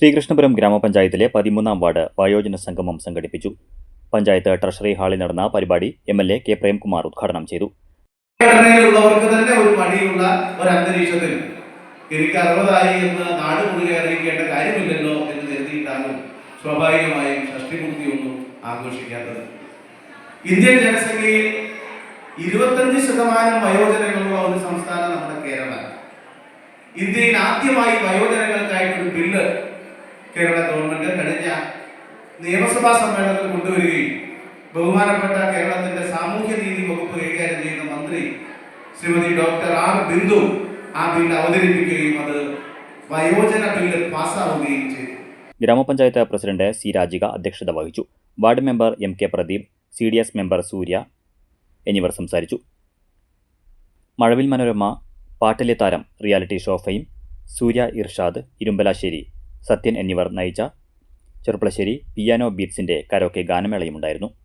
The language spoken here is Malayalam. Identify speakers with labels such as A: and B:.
A: ശ്രീകൃഷ്ണപുരം ഗ്രാമപഞ്ചായത്തിലെ പതിമൂന്നാം വാർഡ് വയോജന സംഗമം സംഘടിപ്പിച്ചു. പഞ്ചായത്ത് ട്രഷറി ഹാളിൽ നടന്ന പരിപാടി M L A K Premkumar ഉദ്ഘാടനം ചെയ്തു.
B: ഇന്ത്യൻ ജനസംഖ്യയിൽ ഇരുപത്തഞ്ച് ശതമാനം വയോജനങ്ങളുള്ള ഒരു സംസ്ഥാനം നമ്മുടെ കേരളമാണ്. ഇന്ത്യയിൽ ആദ്യമായി വയോജനങ്ങൾക്കായിട്ടൊരു ബില്ല് കേരള ഗവൺമെന്റ് കഴിഞ്ഞ നിയമസഭാ സമ്മേളനത്തിൽ കൊണ്ടുവരികയും ബഹുമാനപ്പെട്ട കേരളത്തിന്റെ സാമൂഹ്യ നീതി വകുപ്പ് കൈകാര്യം ചെയ്യുന്ന മന്ത്രി ശ്രീമതി ഡോക്ടർ ആർ ബിന്ദു ആ ബിൽ അവതരിപ്പിക്കുകയും അത് വയോജന ബില്ല് പാസ്സാവുകയും ചെയ്തു.
A: ഗ്രാമപഞ്ചായത്ത് പ്രസിഡന്റ് സി രാജിക അധ്യക്ഷത വഹിച്ചു. Ward member M K Pradeep C D S member Surya എന്നിവർ സംസാരിച്ചു. മഴവിൽ മനോരമ പാട്ടിലെ താരം reality show fame Surya Irshad Irumbalassery. Sathyan എന്നിവർ നയിച്ച ചെറുപ്പളശ്ശേരി പിയാനോ ബീറ്റ്സിന്റെ കരോക്കെ ഗാനമേളയുമുണ്ടായിരുന്നു.